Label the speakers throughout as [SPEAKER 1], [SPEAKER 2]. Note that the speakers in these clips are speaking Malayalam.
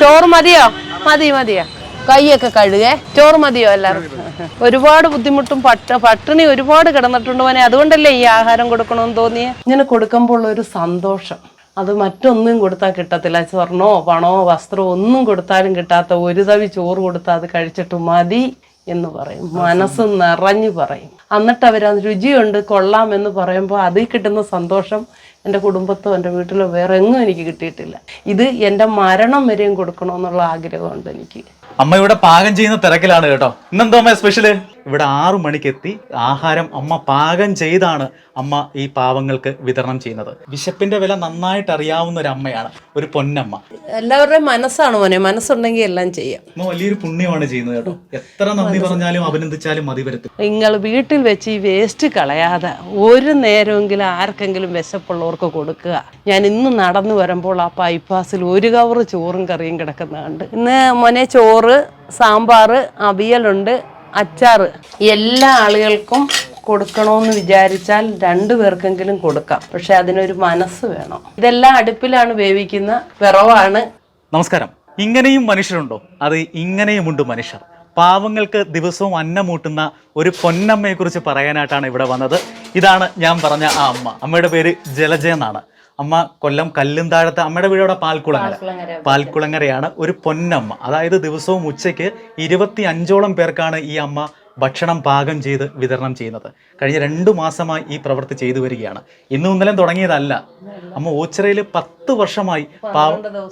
[SPEAKER 1] ചോറ് മതിയോ? മതി മതിയോ? കൈയൊക്കെ കഴുകേ ചോറ് മതിയോ എല്ലാവർക്കും ഒരുപാട് ബുദ്ധിമുട്ടും പട്ട പട്ടിണി ഒരുപാട് കിടന്നിട്ടുണ്ട് മോനെ. അതുകൊണ്ടല്ലേ ഈ ആഹാരം കൊടുക്കണമെന്ന് തോന്നിയേ? ഇങ്ങനെ കൊടുക്കുമ്പോൾ ഒരു സന്തോഷം. അത് മറ്റൊന്നും കൊടുത്താൽ കിട്ടത്തില്ല. സ്വർണമോ പണമോ വസ്ത്രമോ ഒന്നും കൊടുത്താലും കിട്ടാത്ത ഒരു തവി ചോറ് കൊടുത്താൽ അത് കഴിച്ചിട്ട് മതി എന്ന് പറയും. മനസ്സ് നിറഞ്ഞു പറയും. എന്നിട്ട് അവരത് രുചിയുണ്ട് കൊള്ളാം എന്ന് പറയുമ്പോൾ അതിൽ കിട്ടുന്ന സന്തോഷം എന്റെ കുടുംബത്തോ എന്റെ വീട്ടിലോ വേറെ എങ്ങും എനിക്ക് കിട്ടിയിട്ടില്ല. ഇത് എന്റെ മരണം വരെയും കൊടുക്കണമെന്നുള്ള ആഗ്രഹമുണ്ട് എനിക്ക്.
[SPEAKER 2] അമ്മ ഇവിടെ പാകം ചെയ്യുന്ന തിരക്കിലാണ് കേട്ടോ. ഇന്നെന്തോ അമ്മ സ്പെഷ്യൽ ഇവിടെ ആറു മണിക്കെത്തി ആഹാരം അമ്മ പാകം ചെയ്താണ് അമ്മ ഈ പാവങ്ങൾക്ക് വിതരണം ചെയ്യുന്നത്. വിശപ്പിന്റെ വില നന്നായിട്ട് അറിയാവുന്ന ഒരു അമ്മയാണ് ഒരു പൊന്നമ്മ.
[SPEAKER 1] എല്ലാവരുടെയും മനസ്സാണ് മോനെ മനസ്സുണ്ടെങ്കിൽ എല്ലാം ചെയ്യാം.
[SPEAKER 2] അമ്മ വലിയൊരു പുണ്യമാണ് ചെയ്യുന്നത് കേട്ടോ. എത്ര നന്ദി പറഞ്ഞാലും അഭിനന്ദിച്ചാലും മതി വരത്തില്ല.
[SPEAKER 1] നിങ്ങൾ വീട്ടിൽ വെച്ച് ഈ വേസ്റ്റ് കളയാതെ ഒരു നേരമെങ്കിലും ആർക്കെങ്കിലും വിശപ്പുള്ളവർക്ക് കൊടുക്കുക. ഞാൻ ഇന്ന് നടന്നു വരുമ്പോൾ ആ പൈപ്പാസിൽ ഒരു കവറ് ചോറും കറിയും കിടക്കുന്നുണ്ട് ഇന്ന് മോനെ ചോറ് സാമ്പാർ അവിയലുണ്ട്. അച്ചാറ്. എല്ലാ ആളുകൾക്കും കൊടുക്കണമെന്ന് വിചാരിച്ചാൽ രണ്ടു പേർക്കെങ്കിലും കൊടുക്കാം. പക്ഷെ അതിനൊരു മനസ്സ് വേണം. ഇതെല്ലാം അടുപ്പിലാണ് വേവിക്കുന്ന വിറവാണ്.
[SPEAKER 2] നമസ്കാരം. ഇങ്ങനെയും മനുഷ്യരുണ്ടോ? അത് ഇങ്ങനെയുമുണ്ട് മനുഷ്യർ. പാവങ്ങൾക്ക് ദിവസവും അന്നമൂട്ടുന്ന ഒരു പൊന്നമ്മയെക്കുറിച്ച് പറയാനായിട്ടാണ് ഇവിടെ വന്നത്. ഇതാണ് ഞാൻ പറഞ്ഞ ആ അമ്മ. അമ്മയുടെ പേര് ജലജ എന്നാണ്. അമ്മ കൊല്ലം കല്ലുംതാഴത്ത് അമ്മയുടെ വീട് അവിടെ പാൽക്കുളങ്ങര. പാൽക്കുളങ്ങരയാണ് ഒരു പൊന്നമ്മ. അതായത് ദിവസവും ഉച്ചയ്ക്ക് ഇരുപത്തി അഞ്ചോളം പേർക്കാണ് ഈ അമ്മ ഭക്ഷണം പാകം ചെയ്ത് വിതരണം ചെയ്യുന്നത്. കഴിഞ്ഞ രണ്ടു മാസമായി ഈ പ്രവൃത്തി ചെയ്തു വരികയാണ്. ഇന്നും ഇന്നലെ തുടങ്ങിയതല്ല. അമ്മ ഓച്ചിറയിൽ പത്ത് വർഷമായി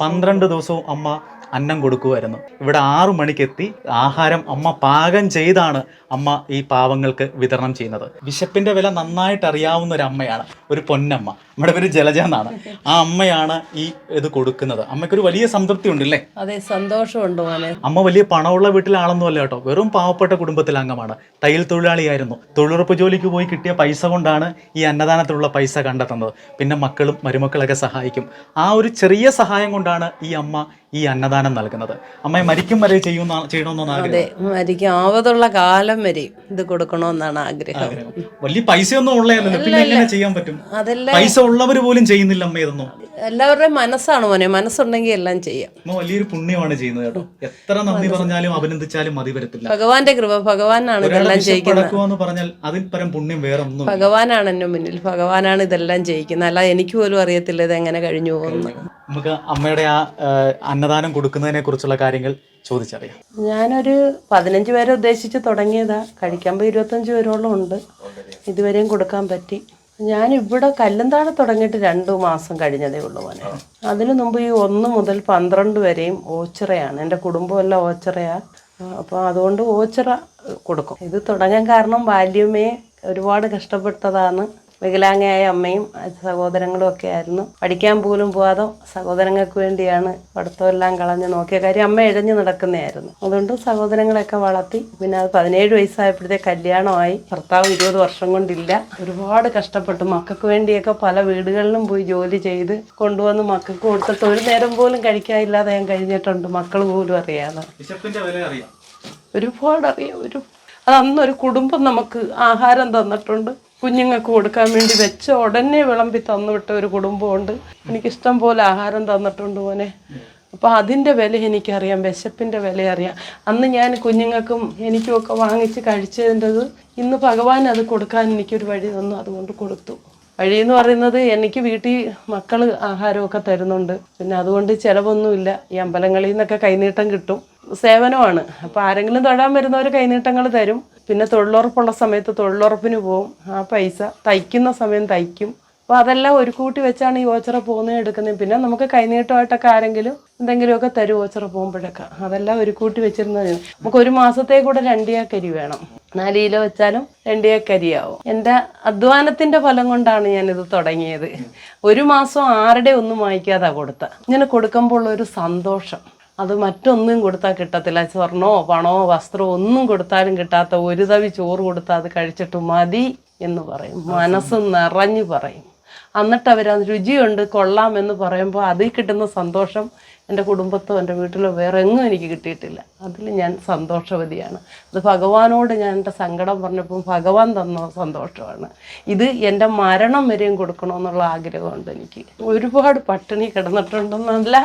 [SPEAKER 2] പന്ത്രണ്ട് ദിവസവും അമ്മ അന്നം കൊടുക്കുമായിരുന്നു ഇവിടെ ആറു മണിക്കെത്തി ആഹാരം അമ്മ പാകം ചെയ്താണ് അമ്മ ഈ പാവങ്ങൾക്ക് വിതരണം ചെയ്യുന്നത്. വിശപ്പിന്റെ വില നന്നായിട്ട് അറിയാവുന്ന ഒരു അമ്മയാണ് ഒരു പൊന്നമ്മ. നമ്മുടെ പേര് ജലജ എന്നാണ്. ആ അമ്മയാണ് ഈ ഇത് കൊടുക്കുന്നത്. അമ്മയ്ക്കൊരു വലിയ സംതൃപ്തി ഉണ്ടല്ലേ
[SPEAKER 1] അതെ സന്തോഷമുണ്ട് മോനെ.
[SPEAKER 2] അമ്മ വലിയ പണമുള്ള വീട്ടിലാണെന്നും അല്ല കേട്ടോ. വെറും പാവപ്പെട്ട കുടുംബത്തിലെ അംഗമാണ് തയ്യൽ തൊഴിലാളിയായിരുന്നു. തൊഴിലുറപ്പ് ജോലിക്ക് പോയി കിട്ടിയ പൈസ കൊണ്ടാണ് ഈ അന്നദാനത്തിലുള്ള പൈസ കണ്ടെത്തുന്നത്. പിന്നെ മക്കളും മരുമക്കളൊക്കെ സഹായിക്കും. ആ ഒരു ചെറിയ സഹായം കൊണ്ടാണ് ഈ അമ്മ ഈ അന്നദാനം നൽകുന്നത്. അമ്മയെ മരിക്കും വരെ ചെയ്യുന്ന ചെയ്യണമെന്നാണ് ആഗ്രഹം
[SPEAKER 1] അതെ മരിക്കും ആവതുള്ള കാലം വരെ ഇത് കൊടുക്കണമെന്നാണ് ആഗ്രഹം.
[SPEAKER 2] വലിയ പൈസ ഒന്നും ഉള്ളതല്ലോ പിന്നെ എങ്ങനെ ചെയ്യാൻ പറ്റും? പൈസ ഉള്ളവർ പോലും ചെയ്യുന്നില്ല അമ്മ ഇതൊന്നും.
[SPEAKER 1] എല്ലാവരുടെയും മനസ്സാണ് മോനെ മനസ്സുണ്ടെങ്കിൽ എല്ലാം ചെയ്യാം.
[SPEAKER 2] വലിയൊരു പുണ്യമാണ് ചെയ്യുന്നത് കേട്ടോ. എത്ര നന്ദി പറഞ്ഞാലും അഭിനന്ദിച്ചാലും മതി വരത്തില്ല.
[SPEAKER 1] ഭഗവാന്റെ കൃപ ഭഗവാനാണ് ഇതെല്ലാം
[SPEAKER 2] എന്ന് പറഞ്ഞാൽ അതിൽ പരം പുണ്യം വേറെ ഒന്നും
[SPEAKER 1] ഭഗവാനാണ് എന്റെ മുന്നിൽ ഭഗവാനാണ് ഇതെല്ലാം ചെയ്യിക്കുന്നത് അല്ല എനിക്ക് പോലും അറിയത്തില്ല ഇത് എങ്ങനെ കഴിഞ്ഞു പോകുന്നു
[SPEAKER 2] നമുക്ക് അമ്മയുടെ ആ ആ, അന്നദാനം കൊടുക്കുന്നതിനെ കുറിച്ചുള്ള കാര്യങ്ങൾ ചോദിച്ചറിയാം.
[SPEAKER 1] ഞാനൊരു പതിനഞ്ച് പേരെ ഉദ്ദേശിച്ച് തുടങ്ങിയതാ. കഴിക്കുമ്പോൾ ഇരുപത്തഞ്ച് പേരോളം ഉണ്ട്. ഇതുവരെയും കൊടുക്കാൻ പറ്റി. ഞാൻ ഇവിടെ കല്ലന്താഴ തുടങ്ങിയിട്ട് രണ്ടു മാസം കഴിഞ്ഞതേ ഉള്ളൂ മോനെ. അതിനു മുമ്പ് ഈ ഒന്ന് മുതൽ പന്ത്രണ്ട് വരെയും ഓച്ചിറയാണ്. എന്റെ കുടുംബമെല്ലാം ഓച്ചിറയാ. അപ്പോൾ അതുകൊണ്ട് ഓച്ചിറ കൊടുക്കും. ഇത് തുടങ്ങാൻ കാരണം ബാല്യമേ ഒരുപാട് കഷ്ടപ്പെട്ടതാണ്. വികലാംഗയായ അമ്മയും സഹോദരങ്ങളും ഒക്കെ ആയിരുന്നു. പഠിക്കാൻ പോലും പോവാതെ സഹോദരങ്ങൾക്ക് വേണ്ടിയാണ് പഠിത്തമെല്ലാം കളഞ്ഞ് നോക്കിയ കാര്യം അമ്മ ഇഴഞ്ഞു നടക്കുന്നതായിരുന്നു. അതുകൊണ്ട് സഹോദരങ്ങളെയൊക്കെ വളർത്തി പിന്നെ അത് പതിനേഴ് വയസ്സായപ്പോഴത്തെ കല്യാണമായി. ഭർത്താവ് ഇരുപത് വർഷം കൊണ്ടില്ല. ഒരുപാട് കഷ്ടപ്പെട്ടു. മക്കൾക്ക് വേണ്ടിയൊക്കെ പല വീടുകളിലും പോയി ജോലി ചെയ്ത് കൊണ്ടുവന്ന് മക്കൾക്ക് കൊടുത്തിട്ട് ഒരു നേരം പോലും കഴിക്കാനില്ലാതെ ഞാൻ കഴിഞ്ഞിട്ടുണ്ട്. മക്കൾ പോലും അറിയാതെ. ഒരുപാട് അറിയാം. ഒരു അത് അന്നൊരു കുടുംബം നമുക്ക് ആഹാരം തന്നിട്ടുണ്ട്. കുഞ്ഞുങ്ങൾക്ക് കൊടുക്കാൻ വേണ്ടി വെച്ച ഉടനെ വിളമ്പി തന്നുവിട്ട ഒരു കുടുംബമുണ്ട്. എനിക്കിഷ്ടം പോലെ ആഹാരം തന്നിട്ടുണ്ട് മോനെ. അപ്പോൾ അതിന്റെ വില എനിക്കറിയാം വിശപ്പിന്റെ വില അറിയാം. അന്ന് ഞാൻ കുഞ്ഞുങ്ങൾക്കും എനിക്കുമൊക്കെ വാങ്ങിച്ച് കഴിച്ചതിന്റെത് ഇന്ന് ഭഗവാൻ അത് കൊടുക്കാൻ എനിക്കൊരു വഴി തന്നു അതുകൊണ്ട് കൊടുത്തു. വഴി എന്ന് പറയുന്നത് എനിക്ക് വീട്ടിൽ മക്കൾ ആഹാരമൊക്കെ തരുന്നുണ്ട്. പിന്നെ അതുകൊണ്ട് ചിലവൊന്നുമില്ല. ഈ അമ്പലങ്ങളിൽ നിന്നൊക്കെ കൈനീട്ടം കിട്ടും. സേവനമാണ്. അപ്പോൾ ആരെങ്കിലും തൊഴാൻ വരുന്നവർ കൈനീട്ടങ്ങൾ തരും. പിന്നെ തൊഴിലുറപ്പുള്ള സമയത്ത് തൊഴിലുറപ്പിന് പോവും. ആ പൈസ തയ്ക്കുന്ന സമയം തയ്ക്കും. അപ്പോൾ അതെല്ലാം ഒരു കൂട്ടി വെച്ചാണ് ഈ ഓച്ചറ പോകുന്നത് എടുക്കുന്നത്. പിന്നെ നമുക്ക് കൈനീട്ടമായിട്ടൊക്കെ ആരെങ്കിലും എന്തെങ്കിലുമൊക്കെ തരും ഓച്ചറ പോകുമ്പോഴൊക്കെ. അതെല്ലാം ഒരു കൂട്ടി വെച്ചിരുന്നത് നമുക്ക് ഒരു മാസത്തെ കൂടെ രണ്ടിയാക്കരി വേണം. നാല് കിലോ വെച്ചാലും രണ്ടിയാക്കരിയാവും എന്റെ അധ്വാനത്തിന്റെ ഫലം കൊണ്ടാണ് ഞാനിത് തുടങ്ങിയത്. ഒരു മാസം ആരുടെ ഒന്നും വാങ്ങിക്കാതെ കൊടുത്ത ഇങ്ങനെ കൊടുക്കുമ്പോൾ ഉള്ളൊരു സന്തോഷം. അത് മറ്റൊന്നും കൊടുത്താൽ കിട്ടത്തില്ല. സ്വർണമോ പണമോ വസ്ത്രമോ ഒന്നും കൊടുത്താലും കിട്ടാത്ത ഒരു തവി ചോറ് കൊടുത്താൽ അത് കഴിച്ചിട്ട് മതി എന്ന് പറയും. മനസ്സ് നിറഞ്ഞു പറയും. എന്നിട്ട് അവരത് രുചിയുണ്ട് കൊള്ളാമെന്ന് പറയുമ്പോൾ അതിൽ കിട്ടുന്ന സന്തോഷം എന്റെ കുടുംബത്തോ എന്റെ വീട്ടിലോ വേറെ എങ്ങും എനിക്ക് കിട്ടിയിട്ടില്ല. അതിൽ ഞാൻ സന്തോഷവതിയാണ്. അത് ഭഗവാനോട് ഞാൻ എന്റെ സങ്കടം പറഞ്ഞപ്പോൾ ഭഗവാൻ തന്ന സന്തോഷമാണ്. ഇത് എന്റെ മരണം വരെയും കൊടുക്കണമെന്നുള്ള ആഗ്രഹമുണ്ട് എനിക്ക്. ഒരുപാട് പട്ടിണി കിടന്നിട്ടുണ്ടെന്നല്ല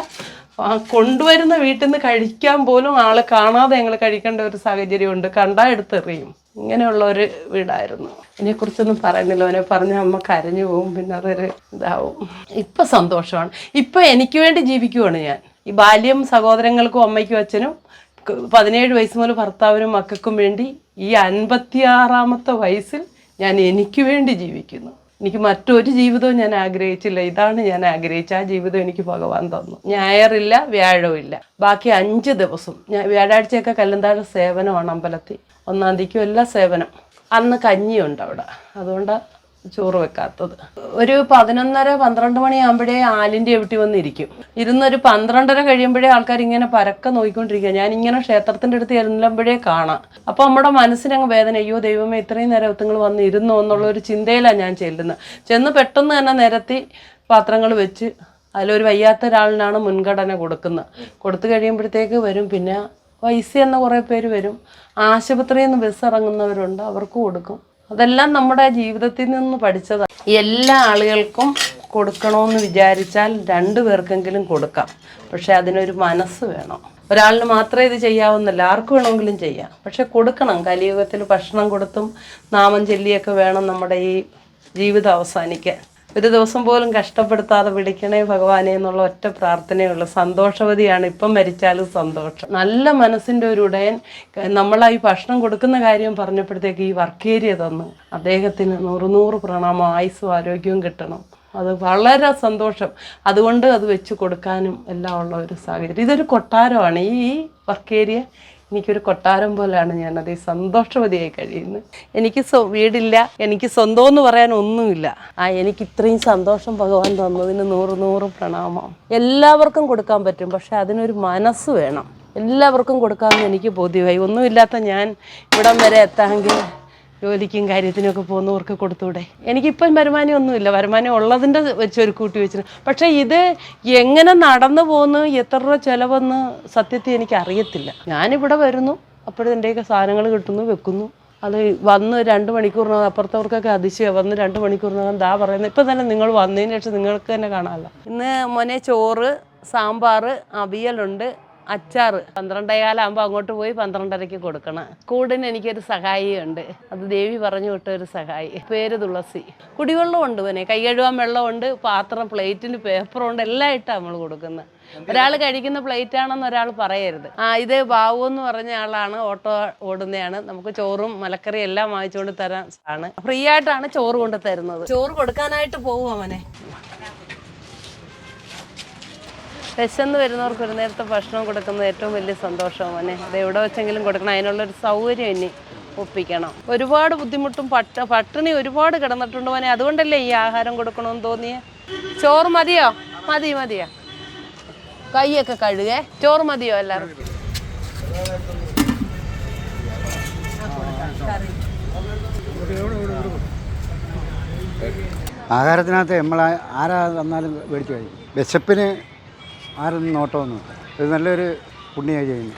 [SPEAKER 1] കൊണ്ടുവരുന്ന വീട്ടിൽ നിന്ന് കഴിക്കാൻ പോലും ആൾ കാണാതെ ഞങ്ങൾ കഴിക്കേണ്ട ഒരു സാഹചര്യമുണ്ട് കണ്ടാ എടുത്തെറിയും. ഇങ്ങനെയുള്ള ഒരു വീടായിരുന്നു. അതിനെക്കുറിച്ചൊന്നും പറയുന്നില്ല. അവനെ പറഞ്ഞ അമ്മ കരഞ്ഞു പോകും. പിന്നെ അതൊരു ഇതാവും. ഇപ്പം സന്തോഷമാണ്. ഇപ്പം എനിക്ക് വേണ്ടി ജീവിക്കുവാണ് ഞാൻ. ഈ ബാല്യം സഹോദരങ്ങൾക്കും അമ്മയ്ക്കും അച്ഛനും പതിനേഴ് വയസ്സ് മുതൽ ഭർത്താവിനും മക്കൾക്കും വേണ്ടി ഈ അൻപത്തിയാറാമത്തെ വയസ്സിൽ ഞാൻ എനിക്ക് വേണ്ടി ജീവിക്കുന്നു. എനിക്ക് മറ്റൊരു ജീവിതവും ഞാൻ ആഗ്രഹിച്ചില്ല. ഇതാണ് ഞാൻ ആഗ്രഹിച്ച ആ ജീവിതം എനിക്ക് ഭഗവാൻ തന്നു. ഞായറില്ല വ്യാഴമില്ല ബാക്കി അഞ്ച് ദിവസം ഞാൻ വ്യാഴാഴ്ചയൊക്കെ കല്ലന്താഴ സേവനമാണ് അമ്പലത്തിൽ. ഒന്നാം തീയതിക്കും എല്ലാ സേവനം. അന്ന് കഞ്ഞിയുണ്ട് അവിടെ. അതുകൊണ്ട് ചോറ് വെക്കാത്തത്. ഒരു പതിനൊന്നര പന്ത്രണ്ട് മണിയാകുമ്പോഴേ ആലിന്റെ എവിട്ടി വന്നിരിക്കും. ഇരുന്നൊരു പന്ത്രണ്ടര കഴിയുമ്പോഴേ ആൾക്കാർ ഇങ്ങനെ പരക്കെ നോക്കിക്കൊണ്ടിരിക്കുക. ഞാൻ ഇങ്ങനെ ക്ഷേത്രത്തിന്റെ അടുത്ത് ചെല്ലുമ്പോഴേ കാണാം. അപ്പോൾ നമ്മുടെ മനസ്സിനങ്ങ് വേദന അയ്യോ ദൈവമേ ഇത്രയും നേരം നിങ്ങൾ വന്ന് ഇരുന്നോ എന്നുള്ള ഒരു ചിന്തയിലാണ് ഞാൻ ചെല്ലുന്നത്. ചെന്ന് പെട്ടെന്ന് തന്നെ നിരത്തി പാത്രങ്ങൾ വെച്ച് അതിലൊരു വയ്യാത്ത ഒരാളിനാണ് മുൻഗണന കൊടുക്കുന്നത്. കൊടുത്തു കഴിയുമ്പോഴത്തേക്ക് വരും. പിന്നെ വയസ്സ് എന്ന കുറേ പേര് വരും. ആശുപത്രിയിൽ നിന്ന് ബസ് ഇറങ്ങുന്നവരുണ്ട്. അവർക്ക് കൊടുക്കും. അതെല്ലാം നമ്മുടെ ജീവിതത്തിൽ നിന്ന് പഠിച്ചതാണ് എല്ലാ ആളുകൾക്കും കൊടുക്കണമെന്ന് വിചാരിച്ചാൽ രണ്ടു പേർക്കെങ്കിലും കൊടുക്കാം. പക്ഷെ അതിനൊരു മനസ്സ് വേണം. ഒരാളിന് മാത്രമേ ഇത് ചെയ്യാവുന്നില്ല? ആർക്ക് വേണമെങ്കിലും ചെയ്യാം. പക്ഷെ കൊടുക്കണം. കലിയുഗത്തിൽ ഭക്ഷണം കൊടുത്തും നാമം ചൊല്ലിയൊക്കെ വേണം നമ്മുടെ ഈ ജീവിതം അവസാനിക്കാൻ. ഒരു ദിവസം പോലും കഷ്ടപ്പെടുത്താതെ വിളിക്കണേ ഭഗവാനെ എന്നുള്ള ഒറ്റ പ്രാർത്ഥനയുള്ളൂ. സന്തോഷവതിയാണ്. ഇപ്പം മരിച്ചാലും സന്തോഷം. നല്ല മനസ്സിന്റെ ഒരു ഉടയൻ നമ്മളായി ഭക്ഷണം കൊടുക്കുന്ന കാര്യം പറഞ്ഞപ്പോഴത്തേക്ക് ഈ വർക്കേരിയ തന്നു. അദ്ദേഹത്തിന് നൂറ് നൂറ് പ്രണാമം ആയുസ്സും ആരോഗ്യവും കിട്ടണം. അത് വളരെ സന്തോഷം. അതുകൊണ്ട് അത് വെച്ച് കൊടുക്കാനും എല്ലാം ഉള്ള ഒരു സാഹചര്യം. ഇതൊരു കൊട്ടാരമാണ്. ഈ വർക്കേരിയ എനിക്കൊരു കൊട്ടാരം പോലെയാണ് ഞാനത് സന്തോഷവതിയായി കഴിയുന്നത്. എനിക്ക് വീടില്ല എനിക്ക് സ്വന്തം എന്ന് പറയാൻ ഒന്നുമില്ല. ആ എനിക്ക് ഇത്രയും സന്തോഷം ഭഗവാൻ തന്നതിന് നൂറ് നൂറ് പ്രണാമം. എല്ലാവർക്കും കൊടുക്കാൻ പറ്റും പക്ഷെ അതിനൊരു മനസ്സ് വേണം. എല്ലാവർക്കും കൊടുക്കാമെന്ന് എനിക്ക് ബോധ്യമായി. ഒന്നുമില്ലാത്ത ഞാൻ ഇവിടം വരെ എത്താമെങ്കിൽ ജോലിക്കും കാര്യത്തിനൊക്കെ പോകുന്നവർക്ക് കൊടുത്തൂടെ? എനിക്കിപ്പം വരുമാനം ഒന്നുമില്ല വരുമാനം ഉള്ളതിന്റെ വെച്ച് ഒരു കൂട്ടി വെച്ചിട്ട് പക്ഷേ ഇത് എങ്ങനെ നടന്നു പോകുന്നു എത്ര രൂപ ചിലവെന്ന് സത്യത്തിൽ എനിക്ക് അറിയത്തില്ല ഞാനിവിടെ വരുന്നു അപ്പോഴും എന്റെയൊക്കെ സാധനങ്ങൾ കിട്ടുന്നു വെക്കുന്നു. അത് വന്ന് രണ്ട് മണിക്കൂറിനകം അപ്പുറത്തവർക്കൊക്കെ അതിശയം വന്ന് രണ്ട് മണിക്കൂറിനകം ദാ പറയുന്നത്. ഇപ്പം തന്നെ നിങ്ങൾ വന്നതിന് ശേഷം നിങ്ങൾക്ക് തന്നെ കാണാമല്ലോ. ഇന്ന് മോനെ ചോറ് സാമ്പാർ അവിയലുണ്ട്. അച്ചാറ്. പന്ത്രണ്ടേകാലാകുമ്പോൾ അങ്ങോട്ട് പോയി പന്ത്രണ്ടരയ്ക്ക് കൊടുക്കണം. കൂടിന് എനിക്കൊരു സഹായിയുണ്ട്. അത് ദേവി പറഞ്ഞു വിട്ട ഒരു സഹായി. പേര് തുളസി. കുടിവെള്ളമുണ്ട് പിന്നെ കൈ കഴുകാൻ വെള്ളമുണ്ട്. പാത്രം പ്ലേറ്റിന് പേപ്പറുണ്ട്. എല്ലാം ഇട്ടാണ് നമ്മൾ കൊടുക്കുന്നത്. ഒരാൾ കഴിക്കുന്ന പ്ലേറ്റ് ആണെന്ന് ഒരാൾ പറയരുത്. ആ ഇത് ബാബു എന്ന് പറഞ്ഞ ആളാണ്. ഓട്ടോ ഓടുന്നതാണ് നമുക്ക് ചോറും മലക്കറിയും എല്ലാം വാങ്ങിച്ചുകൊണ്ട് തരാൻ ആണ്. ഫ്രീ ആയിട്ടാണ് ചോറ് കൊണ്ട് തരുന്നത്. ചോറ് കൊടുക്കാനായിട്ട് പോകും അവനെ. വിശന്ന് വരുന്നവർക്ക് ഒരു നേരത്തെ ഭക്ഷണം കൊടുക്കുന്നത് ഏറ്റവും വലിയ സന്തോഷമാണ് മോനെ. അത് എവിടെ വെച്ചെങ്കിലും കൊടുക്കണം. അതിനുള്ളൊരു സൗകര്യം ഇനി ഒപ്പിക്കണം. ഒരുപാട് ബുദ്ധിമുട്ടും പട്ട പട്ടിണി ഒരുപാട് കിടന്നിട്ടുണ്ട് മോനെ. അതുകൊണ്ടല്ലേ ഈ ആഹാരം കൊടുക്കണമെന്ന് തോന്നിയേ? ചോറ് മതിയോ? മതി മതിയോ? കൈയൊക്കെ കഴുകേ. ചോറ് മതിയോ എല്ലാവർക്കും?
[SPEAKER 3] ആഹാരത്തിനകത്ത് നമ്മൾ ആരാ വന്നാലും മേടിച്ചു കഴിക്കും. വിശപ്പിന് ആരൊന്നും നോട്ടമൊന്നും ഇത് നല്ലൊരു പുണ്യമായി ചെയ്യുന്നു.